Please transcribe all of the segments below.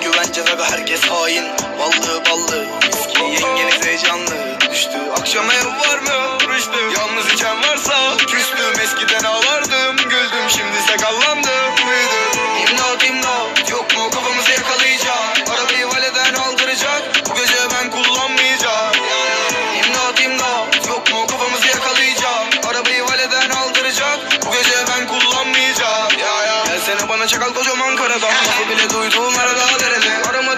güvence ve herkes hain. Ballı ballı Viski yengeniz heyecanlı. Düştü akşama ev var mı? Rüştüm Yalnız içen varsa Küstüm eskiden ağlardım. Güldüm şimdi sakallandım Büyüdüm İmdat imdat Yok mu kafamı Mama çakal kocaman karada Bile duyduğum arada haberimi Aramadım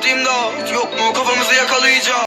Stadyumda yok mu? Kafamızı yakalayacak